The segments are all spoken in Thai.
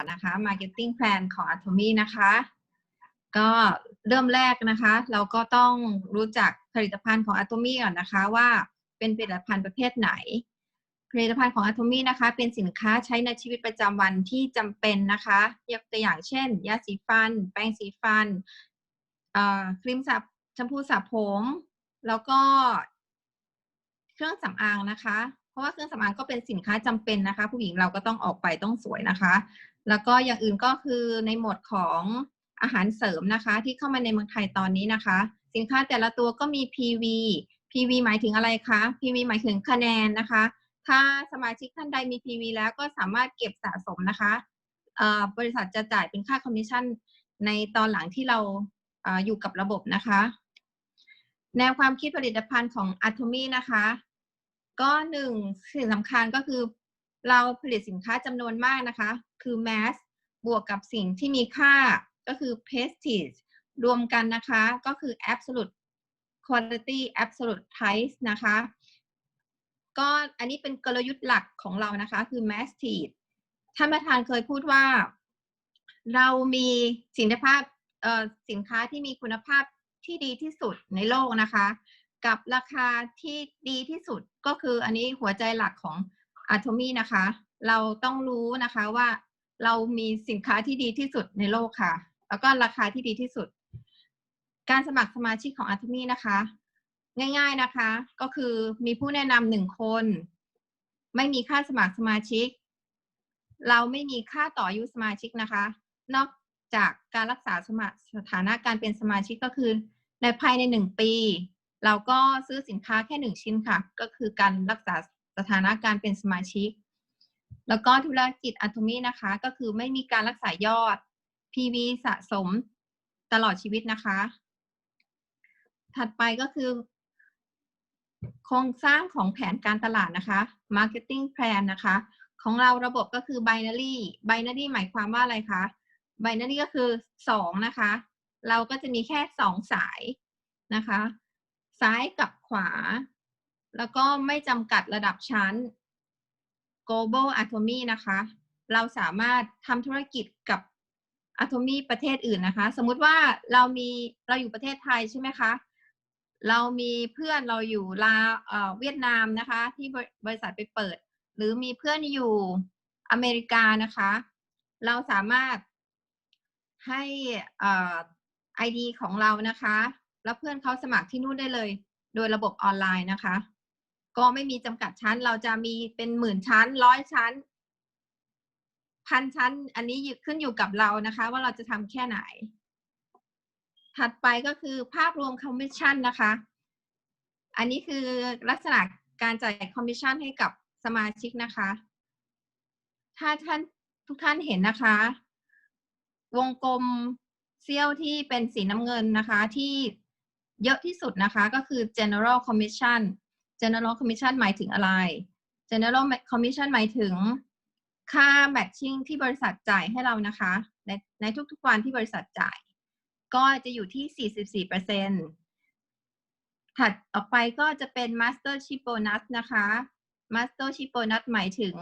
นะคะ Marketing Plan ของ Atomy นะคะ ก็เริ่มแรกนะคะ เราก็ต้องรู้จักผลิตภัณฑ์ของ Atomy ก่อนนะคะว่าเป็นผลิตภัณฑ์ประเภทไหน ผลิตภัณฑ์ของ Atomy นะคะ เป็นสินค้าใช้ในชีวิตประจำวันที่จำเป็นนะคะยกตัวอย่างเช่น ยาสีฟัน แปรงสีฟันครีมสระแชมพูสระผม แล้วก็เครื่องสำอางนะคะเพราะว่าเครื่องสำอางก็เป็นสินค้าจำเป็นนะคะ ผู้หญิงเราก็ต้องออกไปต้องสวยนะคะ แล้วก็อย่างอื่นก็คือในหมวดของอาหารเสริมนะคะ ที่เข้ามาในเมืองไทยตอนนี้นะคะ สินค้าแต่ละตัวก็มี PV PV หมายถึงอะไรคะ PV หมายถึงคะแนนนะคะ ถ้าสมาชิกท่านใดมี PV แล้วก็สามารถเก็บสะสมนะคะบริษัทจะจ่ายเป็นค่าคอมมิชชั่นในตอนหลังที่เราออยู่กับระบบนะคะ แนวความคิดผลิตภัณฑ์ของ Atomy นะคะ ก็หนึ่งสิ่งสำคัญก็คือ เราผลิตสินค้าจำนวนมากนะคะ คือ mass บวกกับสิ่งที่มีค่าก็คือ prestige รวมกันนะคะ ก็คือ absolute quality absolute price นะคะ ก็อันนี้เป็นกลยุทธ์หลักของเรานะคะ คือ mass t e a ท่านประธานเคยพูดว่า เรามีสินค้าเอ่อสินค้าที่มีคุณภาพที่ดีที่สุดในโลกนะคะ กับราคาที่ดีที่สุดก็คืออันนี้หัวใจหลักของ Atomy นะคะ เราต้องรู้นะคะว่าเรามีสินค้าที่ดีที่สุดในโลกค่ะ แล้วก็ราคาที่ดีที่สุด การสมัครสมาชิกของ Atomy นะคะ ง่าย ๆนะคะ ก็คือมีผู้แนะนำหนึ่งคน ไม่มีค่าสมัครสมาชิก เราไม่มีค่าต่ออายุสมาชิกนะคะ นอกจากการรักษาสมาสถานะการเป็นสมาชิกก็คือในภายในหนึ่งปี เราก็ซื้อสินค้าแค่หนึ่งชิ้นค่ะ ก็คือการรักษา สถานะการเป็นสมาชิก แล้วก็ธุรกิจอัตมีนะคะ ก็คือไม่มีการรักษายอด PV สะสมตลอดชีวิตนะคะ ถัดไปก็คือ โครงสร้างของแผนการตลาดนะคะ marketing plan นะคะ ของเราระบบก็คือ binary binary หมายความว่าอะไรคะ binary ก็คือสองนะคะ เราก็จะมีแค่สองสายนะคะ ซ้ายกับขวา แล้วก็ไม่จำกัดระดับชั้น global atomy นะคะ เราสามารถทำธุรกิจกับ atomy ประเทศอื่นนะคะ สมมุติว่าเรามีเราอยู่ประเทศไทยใช่ไหมคะ เรามีเพื่อนเราอยู่ลาเวียดนามนะคะ ที่บริษัทไปเปิด หรือมีเพื่อนอยู่อเมริกานะคะ เราสามารถให้เอ่อ ID ของเรานะคะ แล้วเพื่อนเขาสมัครที่นู่นได้เลย โดยระบบออนไลน์นะคะ ก็ไม่มีจำกัดชั้น เราจะมีเป็นหมื่นชั้นร้อยชั้น พันชั้น อันนี้ขึ้นอยู่กับเรานะคะ ว่าเราจะทำแค่ไหน ถัดไปก็คือภาพรวมคอมมิชชั่นนะคะ อันนี้คือลักษณะการจ่ายคอมมิชชั่นให้กับสมาชิกนะคะ ถ้าท่านทุกท่านเห็นนะคะ วงกลมเซี่ยวที่เป็นสีน้ำเงินนะคะที่เยอะที่สุดนะคะก็คือ general commission general commission หมายถึงอะไร general commission หมายถึงค่า matching ที่บริษัทจ่ายให้เรานะคะ ในในทุกๆวันที่บริษัทจ่าย ก็จะอยู่ที่ 44%ถัดออกไปก็จะเป็น mastership bonus นะคะ mastership bonus หมายถึง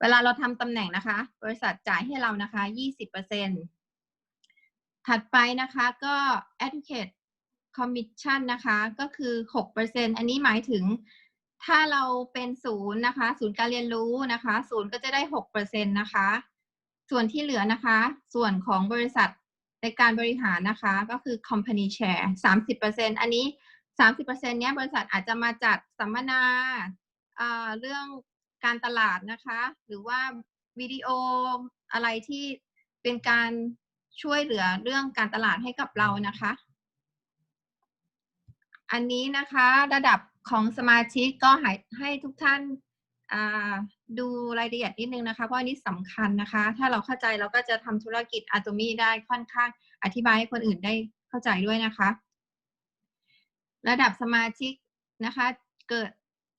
เวลาเราทำตำแหน่งนะคะ บริษัทจ่ายให้เรานะคะ 20%ถัดไปนะคะก็ educate commission นะคะก็คือ6%อันนี้หมายถึงถ้าเราเป็นศูนย์นะคะ ศูนย์การเรียนรู้นะคะศูนย์ก็จะได้6%นะคะ ส่วนที่เหลือนะคะ ส่วนของบริษัทในการบริหารนะคะก็คือ company share 30%อันนี้ 30%เนี้ยบริษัทอาจจะมาจัดสัมมนาอ่าเรื่องการตลาดนะคะ หรือว่าวิดีโออะไรที่เป็นการช่วยเหลือเรื่องการตลาดให้กับเรานะคะ อันนี้นะคะระดับของสมาชิกก็ให้ให้ทุกท่านดูรายละเอียดนิดนึงนะคะเพราะอันนี้สำคัญนะคะ ถ้าเราเข้าใจเราก็จะทำธุรกิจอะตมีได้ค่อนข้างอธิบายให้คนอื่นได้เข้าใจด้วยนะคะ ระดับสมาชิกนะคะเกิด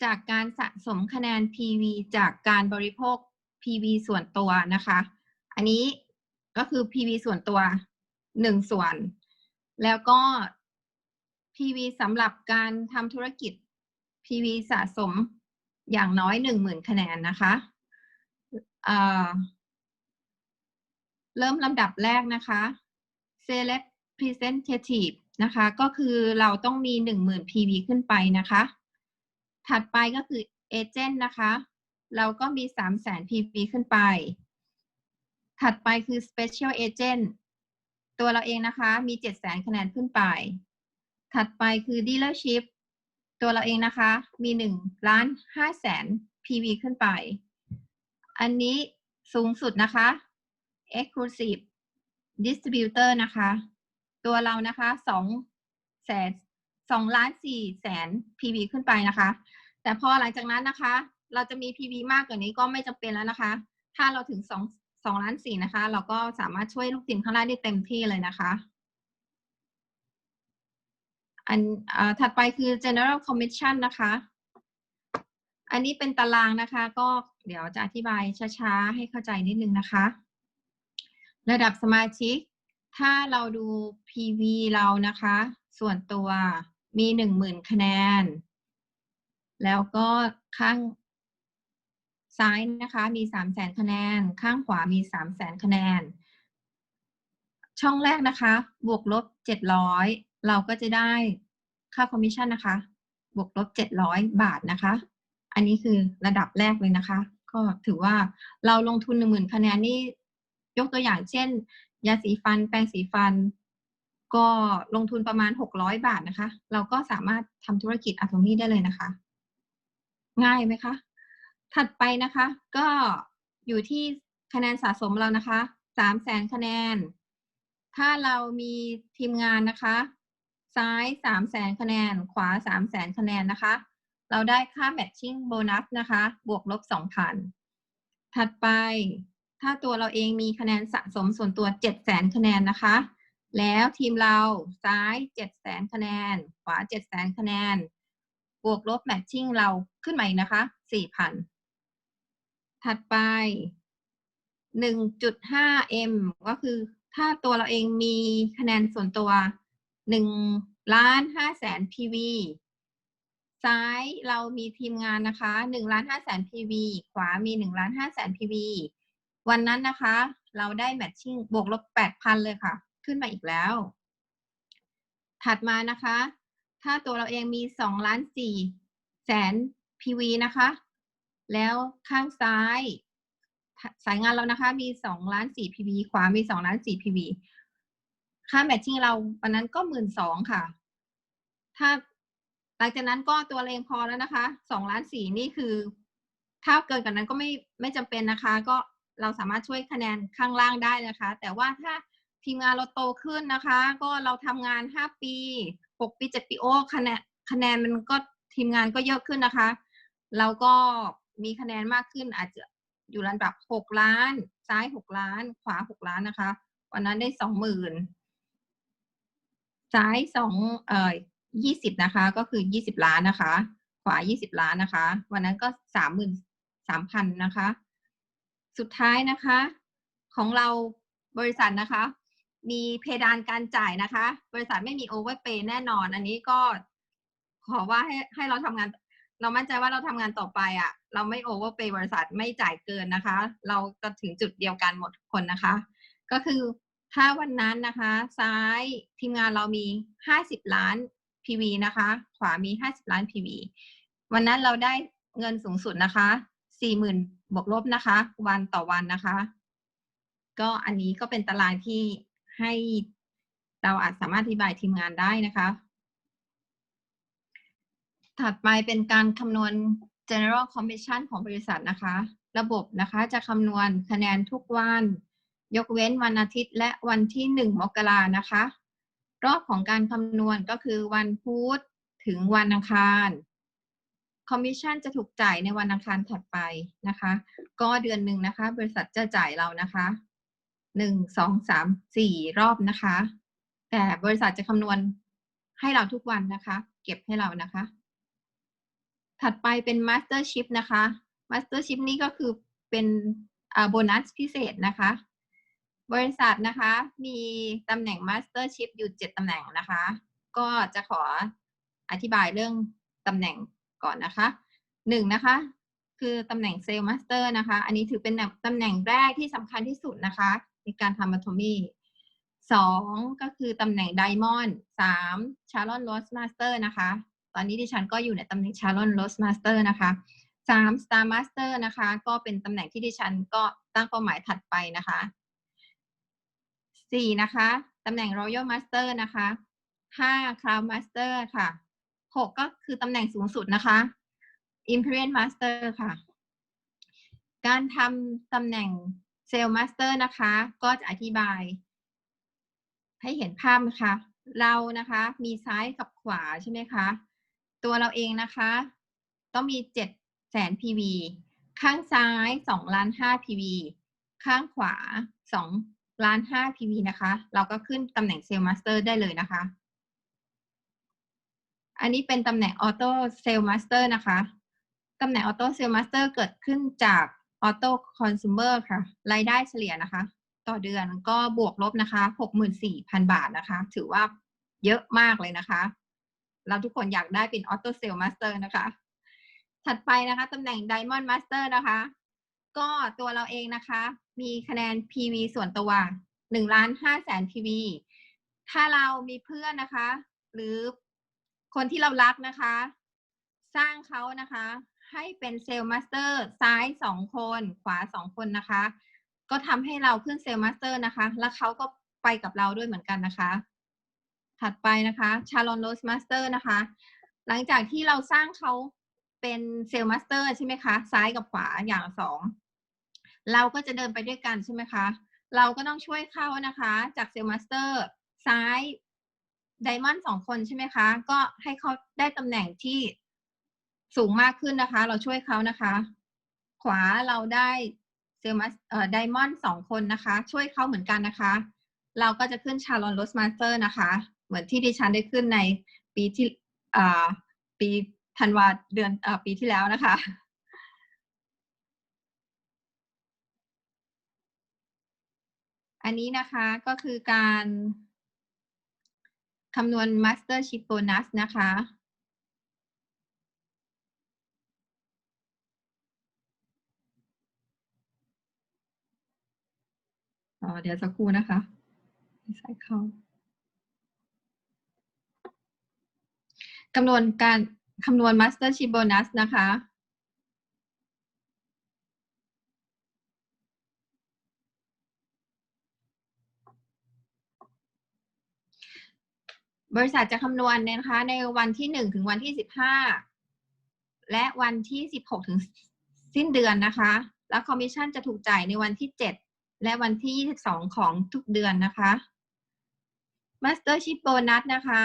จากการสะสมคะแนน PV จากการบริโภค PV ส่วนตัวนะคะ อันนี้ก็คือ PV ส่วนตัวหนึ่งส่วน แล้วก็ PV สำหรับการทำธุรกิจ PV สะสมอย่างน้อยหนึ่งหมื่นคะแนนนะคะเเริ่มลำดับแรกนะคะ select Presentative นะคะ ก็คือเราต้องมี 10,000 PV ขึ้นไปนะคะ ถัดไปก็คือ agent นะคะ เราก็มี 300,000 PV ขึ้นไป ถัดไปคือ special agent ตัวเราเองนะคะ มี 700,000 คะแนนขึ้นไป ถัดไปคือ dealership ตัวเราเองนะคะ มี1ล้าน5แสน PV ขึ้นไป อันนี้สูงสุดนะคะ exclusive distributor นะคะ ตัวเรานะคะ2แสน2ล้าน4แสน PV ขึ้นไปนะคะ แต่พอหลังจากนั้นนะคะ เราจะมี PV มากกว่านี้ก็ไม่จำเป็นแล้วนะคะ ถ้าเราถึง2 2ล้าน4นะคะ เราก็สามารถช่วยลูกทีมข้างล่าได้เต็มที่เลยนะคะ อันอถัดไปคือ general commission นะคะ อันนี้เป็นตารางนะคะ ก็เดี๋ยวจะอธิบายช้าๆ ให้เข้าใจนิดนึงนะคะ ระดับสมาชิก ถ้าเราดู PV เรานะคะ ส่วนตัวมีหนึ่งหมื่นคะแนน แล้วก็ข้างซ้ายนะคะ มีสามแสนคะแนน ข้างขวามีสามแสนคะแนน ช่องแรกนะคะ บวกลบเจ็ดร้อย เราก็จะได้ค่าคอมมิชชั่นนะคะ บวกลบเจ็ดร้อยบาทนะคะ อันนี้คือระดับแรกเลยนะคะ ก็ถือว่าเราลงทุนหนึ่งหมื่นคะแนนนี่ยกตัวอย่างเช่น ยาสีฟัน แปรงสีฟัน ก็ลงทุนประมาณหกร้อยบาทนะคะ เราก็สามารถทำธุรกิจอะโทมี่ได้เลยนะคะ ง่ายไหมคะ ถัดไปนะคะ ก็อยู่ที่คะแนนสะสมเรานะคะสามแสนคะแนน ถ้าเรามีทีมงานนะคะ ซ้ายสามแสนคะแนน ขวาสามแสนคะแนนนะคะ เราได้ค่า matching bonus นะคะ บวกลบสองพันถัดไป ถ้าตัวเราเองมีคะแนนสะสมส่วนตัวเจ็ดแสนคะแนนนะคะ แล้วทีมเราซ้ายเจ็ดแสนคะแนน ขวาเจ็ดแสนคะแนน บวกลบ matching เราขึ้นมาอีกนะคะสี่พันถัดไป1.5 m ก็คือถ้าตัวเราเองมีคะแนนส่วนตัว 1ล้าน5แสน PV ซ้ายเรามีทีมงานนะคะ1ล้าน5แสน PV ขวามี1ล้าน5แสน PV วันนั้นนะคะ เราได้แมทชิ่งบวกลบ8,000เลยค่ะ ขึ้นมาอีกแล้ว ถัดมานะคะ ถ้าตัวเราเองมี2ล้าน4แสน PV นะคะ แล้วข้างซ้าย สายงานเรานะคะมี2ล้าน4 PV ขวามี2ล้าน4 PV ค่าแมทชิ่งเราวันนั้นก็หมื่นสองค่ะ ถ้าหลังจากนั้นก็ตัวเลงพอแล้วนะคะสองล้านสี่นี่คือ ถ้าเกินกว่านั้นก็ไม่ไม่จำเป็นนะคะ ก็เราสามารถช่วยคะแนนข้างล่างได้นะคะ แต่ว่าถ้าทีมงานเราโตขึ้นนะคะ ก็เราทำงานห้าปีหกปีเจ็ดปีโอ้คะแนนคะแนนมันก็ทีมงานก็เยอะขึ้นนะคะ เราก็มีคะแนนมากขึ้นอาจจะอยู่ระดับหกล้าน ซ้ายหกล้าน ขวาหกล้านนะคะ วันนั้นได้สองหมื่น ซ้ายสองเอ่อยี่สิบนะคะ ก็คือยี่สิบล้านนะคะ ขวายี่สิบล้านนะคะ วันนั้นก็สามหมื่นสามพันนะคะ สุดท้ายนะคะ ของเราบริษัทนะคะ มีเพดานการจ่ายนะคะ บริษัทไม่มีโอเวอร์เปย์แน่นอน อันนี้ก็ขอว่าให้ให้เราทำงาน เรามั่นใจว่าเราทำงานต่อไปอะ่ะ เราไม่โอเวอร์เปย์บริษัทไม่จ่ายเกินนะคะ เราจะถึงจุดเดียวกันหมดทุกคนนะคะ ก็คือ ถ้าวันนั้นนะคะ ซ้ายทีมงานเรามี 50 ล้าน PV นะคะ ขวามี 50 ล้าน PV วันนั้นเราได้เงินสูงสุดนะคะ 40,000บวกลบนะคะ วันต่อวันนะคะ ก็อันนี้ก็เป็นตารางที่ให้เราอาจสามารถอธิบายทีมงานได้นะคะ ถัดไปเป็นการคำนวณ general commission ของบริษัทนะคะ ระบบนะคะจะคำนวณคะแนนทุกวัน ยกเว้นวันอาทิตย์และวันที่หนึ่งมกรานะคะ รอบของการคำนวณก็คือวันพุธถึงวันอังคาร คอมมิชชั่นจะถูกจ่ายในวันอังคารถัดไปนะคะ ก็เดือนหนึ่งนะคะ บริษัทจะจ่ายเรานะคะหนึ่งสองสามสี่รอบนะคะ แต่บริษัทจะคำนวณให้เราทุกวันนะคะ เก็บให้เรานะคะ ถัดไปเป็น Mastership นะคะ Mastership นี่ก็คือเป็นโบนัสพิเศษนะคะ บริษัทนะคะมีตำแหน่ง Mastership อยู่เจ็ดตำแหน่งนะคะ ก็จะขออธิบายเรื่องตำแหน่งก่อนนะคะหนึ่งนะคะ คือตำแหน่ง Sale Master นะคะ อันนี้ถือเป็นตำแหน่งแรกที่สำคัญที่สุดนะคะ ในการทำอะโทมี่สองก็คือตำแหน่งไดมอนด์สามชาร์ลอนโรสมาสเตอร์นะคะ ตอนนี้ดิฉันก็อยู่ในตำแหน่งชาร์ลอนโรสมาสเตอร์นะคะสามสตาร์มาสเตอร์นะคะ ก็เป็นตำแหน่งที่ดิฉันก็ตั้งเป้าหมายถัดไปนะคะ สี่นะคะตำแหน่ง Royal Master นะคะห้า Crown Master ค่ะหกก็คือตำแหน่งสูงสุดนะคะ Imperial Master ค่ะ การทำตำแหน่ง Sale Master นะคะ ก็จะอธิบาย ให้เห็นภาพนะคะ เรานะคะมีซ้ายกับขวาใช่ไหมคะ ตัวเราเองนะคะ ต้องมีเจ็ดแสน PV ข้างซ้ายสองล้านห้า PV ข้างขวาสอง ล้านห้า PV นะคะ เราก็ขึ้นตำแหน่ง Sale Master ได้เลยนะคะ อันนี้เป็นตำแหน่ง Auto Sale Master นะคะ ตำแหน่ง Auto Sale Master เกิดขึ้นจาก Auto Consumer ค่ะ รายได้เฉลี่ยนะคะ ต่อเดือนก็บวกลบนะคะ 64,000 บาทนะคะ ถือว่าเยอะมากเลยนะคะ เราทุกคนอยากได้เป็น Auto Sale Master นะคะ ถัดไปนะคะตำแหน่ง Diamond Master นะคะ ก็ตัวเราเองนะคะ มีคะแนน PV ส่วนตัว1ล้าน5แสน PV ถ้าเรามีเพื่อนนะคะ หรือคนที่เรารักนะคะ สร้างเขานะคะ ให้เป็นเซลล์มาสเตอร์ซ้ายสองคน ขวาสองคนนะคะ ก็ทำให้เราขึ้นเซลล์มาสเตอร์นะคะ แล้วเขาก็ไปกับเราด้วยเหมือนกันนะคะ ถัดไปนะคะชาลอนโรสมาสเตอร์นะคะ หลังจากที่เราสร้างเขาเป็นเซลล์มาสเตอร์ใช่ไหมคะ ซ้ายกับขวาอย่างสอง เราก็จะเดินไปด้วยกันใช่ไหมคะ เราก็ต้องช่วยเขานะคะ จากเซลล์มาสเตอร์ซ้ายไดมอนด์สองคนใช่ไหมคะ ก็ให้เขาได้ตำแหน่งที่สูงมากขึ้นนะคะ เราช่วยเขานะคะ ขวาเราได้เซลมัสเอ่อไดมอนด์สองคนนะคะ ช่วยเขาเหมือนกันนะคะ เราก็จะขึ้นชาลอนโรสมาสเตอร์นะคะ เหมือนที่ดิฉันได้ขึ้นในปีที่อ่าปีธันวาเดือนอ่าปีที่แล้วนะคะ อันนี้นะคะก็คือการคำนวณ Mastership Bonus นะคะ อ๋อเดี๋ยวสักครู่นะคะใส่เข้าคำนวณการคำนวณ Mastership Bonus นะคะ บริษัทจะคำนวณนะคะ ในวันที่หนึ่งถึงวันที่สิบห้าและวันที่สิบหกถึงสิ้นเดือนนะคะ แล้วคอมมิชชั่นจะถูกจ่ายในวันที่เจ็ดและวันที่ยี่สิบสองของทุกเดือนนะคะมาสเตอร์ชิพโบนัสนะคะ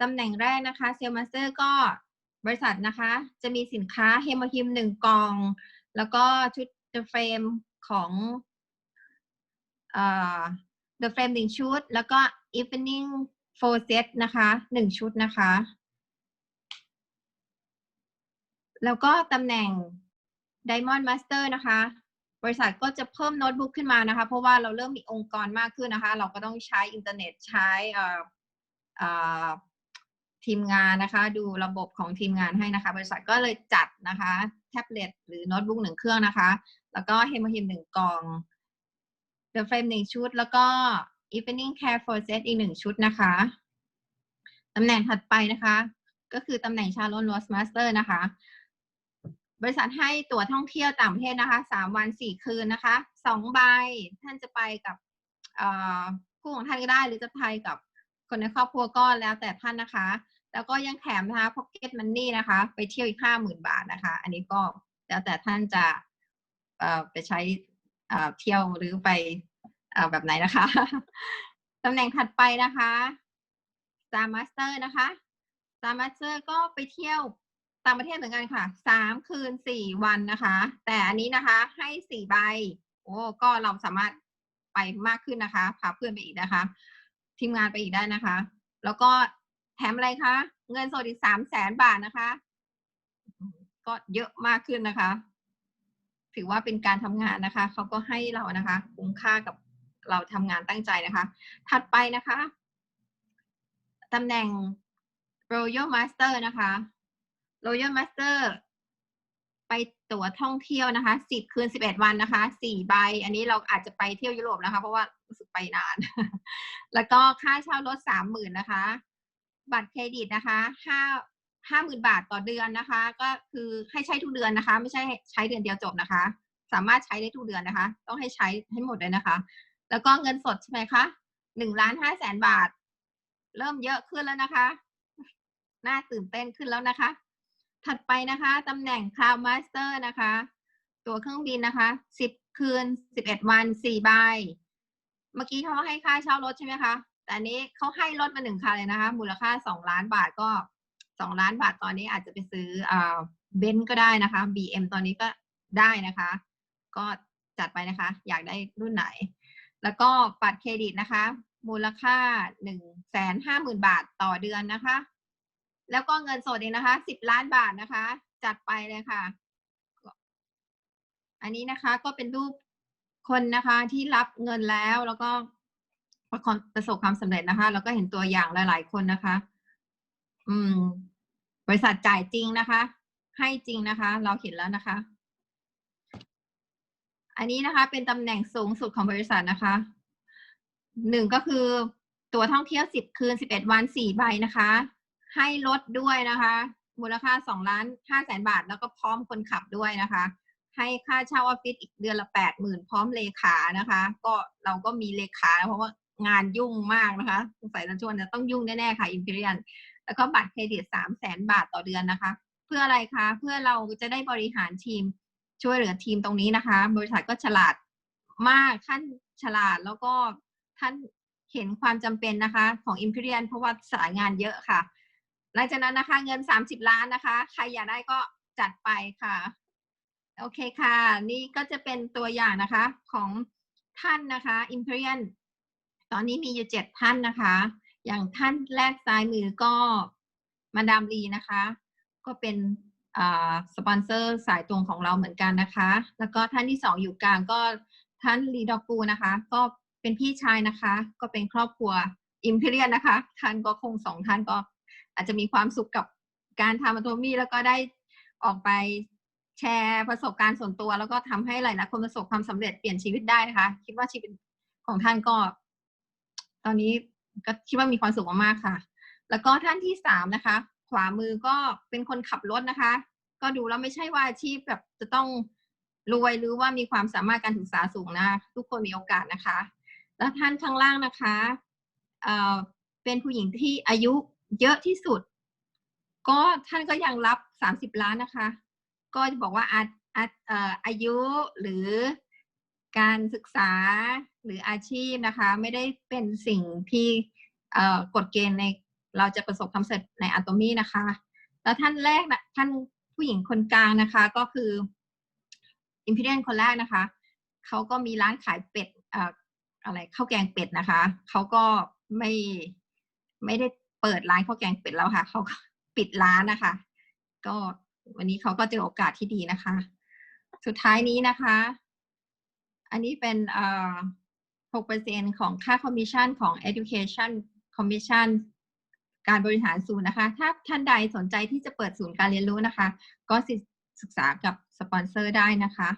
ตำแหน่งแรกนะคะเซลล์มาสเตอร์ก็บริษัทนะคะ จะมีสินค้าเฮมคิมหนึ่งกอง แล้วก็ชุดเดอะเฟรมของเอ่อเดอะเฟรมหนึ่งชุด แล้วก็อีฟเฟนิ่ง โฟสเซตนะคะหนึ่งชุดนะคะ แล้วก็ตำแหน่ง Diamond Master นะคะ บริษัทก็จะเพิ่มโน้ตบุ๊กขึ้นมานะคะ เพราะว่าเราเริ่มมีองค์กรมากขึ้นนะคะ เราก็ต้องใช้อินเทอร์เน็ตใช้ทีมงานนะคะ ดูระบบของทีมงานให้นะคะ บริษัทก็เลยจัดนะคะ แท็บเล็ตหรือโน้ตบุ๊กหนึ่งเครื่องนะคะ แล้วก็เฮมโมฮิมหนึ่งกล่องเดอะเฟรมหนึ่งชุด แล้วก็ Evening Care for Set อีกหนึ่งชุดนะคะตำแหน่งถัดไปนะคะ ก็คือตำแหน่งชาลอนโรสมาสเตอร์นะคะ บริษัทให้ตั๋วท่องเที่ยวต่างประเทศนะคะสามวันสี่คืนนะคะสองใบท่านจะไปกับคู่ของท่านก็ได้ หรือจะไปกับคนในครอบครัวก็แล้วแต่ท่านนะคะ แล้วก็ยังแถมนะคะ Pocket Money นะคะ ไปเที่ยวอีกห้าหมื่นบาทนะคะ อันนี้ก็แล้วแต่ท่านจะไปใช้เที่ยวหรือไป เอ่อแบบไหนนะคะ ตำแหน่งถัดไปนะคะ Star Master นะคะ Star Master ก็ไปเที่ยวต่างประเทศเหมือนกันค่ะสามคืนสี่วันนะคะ แต่อันนี้นะคะให้สี่ใบ โอ้ก็เราสามารถไปมากขึ้นนะคะ พาเพื่อนไปอีกนะคะ ทีมงานไปอีกได้นะคะ แล้วก็แถมอะไรคะ เงินสดอีกสามแสนบาทนะคะ ก็เยอะมากขึ้นนะคะ ถือว่าเป็นการทำงานนะคะ เขาก็ให้เรานะคะ คุ้มค่ากับ เราทำงานตั้งใจนะคะ ถัดไปนะคะตำแหน่ง Royal Master นะคะ Royal Master ไปไปตั๋วท่องเที่ยวนะคะสิบคืนสิบเอ็ดวันนะคะสี่ใบ อันนี้เราอาจจะไปเที่ยวยุโรปนะคะ เพราะว่ารู้สึกไปนาน แล้วก็ค่าเช่ารถสามหมื่นนะคะ บัตรเครดิตนะคะห้าห้าหมื่นบาทต่อเดือนนะคะ ก็คือให้ใช้ทุกเดือนนะคะ ไม่ใช่ใช้เดือนเดียวจบนะคะ สามารถใช้ได้ทุกเดือนนะคะ ต้องให้ใช้ให้หมดเลยนะคะ แล้วก็เงินสดใช่ไหมคะหนึ่งล้านห้าแสนบาท เริ่มเยอะขึ้นแล้วนะคะ น่าตื่นเต้นขึ้นแล้วนะคะ ถัดไปนะคะตำแหน่ง Cloud Master นะคะ ตัวเครื่องบินนะคะสิบคืนสิบเอ็ดวันสี่ใบ เมื่อกี้เขาให้ค่าเช่ารถใช่ไหมคะ แต่อันนี้เขาให้รถมาหนึ่งคันเลยนะคะ มูลค่าสองล้านบาทก็สองล้านบาทตอนนี้อาจจะไปซื้ออ่าเบนซ์ก็ได้นะคะ BM ตอนนี้ก็ได้นะคะ ก็จัดไปนะคะ อยากได้รุ่นไหน แล้วก็บัตรเครดิตนะคะ มูลค่าหนึ่งแสนห้าหมื่นบาทต่อเดือนนะคะ แล้วก็เงินสดเองนะคะสิบล้านบาทนะคะ จัดไปเลยค่ะ อันนี้นะคะก็เป็นรูปคนนะคะที่รับเงินแล้วแล้วก็ประคประสบความสำเร็จนะคะ แล้วก็เห็นตัวอย่างหลาย ๆ คนนะคะ อืม บริษัทจ่ายจริงนะคะ ให้จริงนะคะ เราเห็นแล้วนะคะ อันนี้นะคะเป็นตำแหน่งสูงสุดของบริษัทนะคะหนึ่งก็คือตัวท่องเที่ยวสิบคืนสิบเอ็ดวันสี่ใบนะคะ ให้ลดด้วยนะคะ มูลค่าสองล้านห้าแสนบาท แล้วก็พร้อมคนขับด้วยนะคะ ให้ค่าเช่าออฟฟิศอีกเดือนละแปดหมื่นพร้อมเลขานะคะ ก็เราก็มีเลขาเพราะว่างานยุ่งมากนะคะสงสัยนันชวนจะต้องยุ่งแน่ๆค่ะอิมพีเรียนแล้วก็บัตรเครดิตสามแสนบาทต่อเดือนนะคะ เพื่ออะไรคะ เพื่อเราจะได้บริหารทีม ช่วยเหลือทีมตรงนี้นะคะ บริษัทก็ฉลาดมากท่านฉลาดแล้วก็ท่านเห็นความจำเป็นนะคะของ Imperial เพราะว่าสายงานเยอะค่ะ หลังจากนั้นนะคะเงิน 30 ล้านนะคะ ใครอยากได้ก็จัดไปค่ะ โอเคค่ะ นี่ก็จะเป็นตัวอย่างนะคะของท่านนะคะ Imperial ตอนนี้มีอยู่เจ็ดท่านนะคะ อย่างท่านแรกซ้ายมือก็มาดามลีนะคะ ก็เป็น สปอนเซอร์สายตรงของเราเหมือนกันนะคะ แล้วก็ท่านที่สองอยู่กลางก็ท่านลีดอกูนะคะ ก็เป็นพี่ชายนะคะ ก็เป็นครอบครัวอิมพีเรียนนะคะ ท่านก็คงสองท่านก็อาจจะมีความสุขกับการทำอัตโตมี่แล้วก็ได้ออกไปแชร์ประสบการณ์ส่วนตัว แล้วก็ทำให้หลายๆคนประสบความสำเร็จเปลี่ยนชีวิตได้นะคะ คิดว่าชีวิตของท่านก็ ตอนนี้ก็คิดว่ามีความสุขมากๆค่ะ แล้วก็ท่านที่สามนะคะ ขวามือก็เป็นคนขับรถนะคะ ก็ดูแล้วไม่ใช่ว่าอาชีพแบบจะต้องรวยหรือว่ามีความสามารถการศึกษาสูงนะ ทุกคนมีโอกาสนะคะ แล้วท่านข้างล่างนะคะเอ่อเป็นผู้หญิงที่อายุเยอะที่สุด ก็ท่านก็ยังรับสามสิบล้านนะคะ ก็จะบอกว่าอาอาเอ่ออายุหรือการศึกษาหรืออาชีพนะคะ ไม่ได้เป็นสิ่งที่เอ่อกฎเกณฑ์ใน เราจะประสบความสำเร็จในอะตอมี่นะคะ แล้วท่านแรกนะท่านผู้หญิงคนกลางนะคะก็คืออิมพีเรียนคนแรกนะคะเขาก็มีร้านขายเป็ดอะไรข้าวแกงเป็ดนะคะ เขาก็ไม่ไม่ได้เปิดร้านข้าวแกงเป็ดแล้วค่ะ เขาก็ปิดร้านนะคะ ก็วันนี้เขาก็เจอโอกาสที่ดีนะคะ สุดท้ายนี้นะคะ อันนี้เป็นเอ่อ6%ของค่าคอมมิชชั่นของ education commission การบริหารศูนย์นะคะ ถ้าท่านใดสนใจที่จะเปิดศูนย์การเรียนรู้นะคะ ก็ศึกษากับสปอนเซอร์ได้นะคะ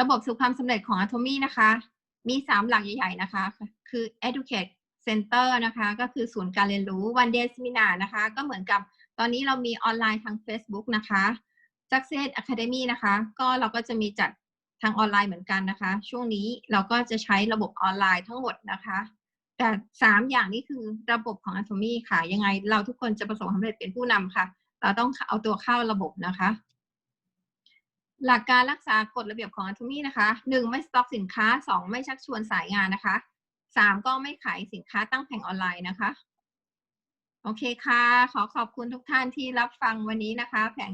ระบบสู่ความสำเร็จของ Atomy นะคะ มี 3 หลักใหญ่ ๆ นะคะ คือ Educate Center นะคะ ก็คือศูนย์การเรียนรู้ One Day Seminar นะคะ ก็เหมือนกับตอนนี้เรามีออนไลน์ทาง Facebook นะคะ Success Academy นะคะ ก็เราก็จะมีจัดทางออนไลน์เหมือนกันนะคะ ช่วงนี้เราก็จะใช้ระบบออนไลน์ทั้งหมดนะคะ แต่สามอย่างนี้คือระบบของ Atomy ค่ะ ยังไงเราทุกคนจะประสบความสำเร็จเป็นผู้นำค่ะ เราต้องเอาตัวเข้าระบบนะคะ หลักการรักษากฎระเบียบของ Atomy นะคะหนึ่งไม่สต็อกสินค้าสองไม่ชักชวนสายงานนะคะสามก็ไม่ขายสินค้าตั้งแผงออนไลน์นะคะ โอเคค่ะ ขอขอบคุณทุกท่านที่รับฟังวันนี้นะคะแผง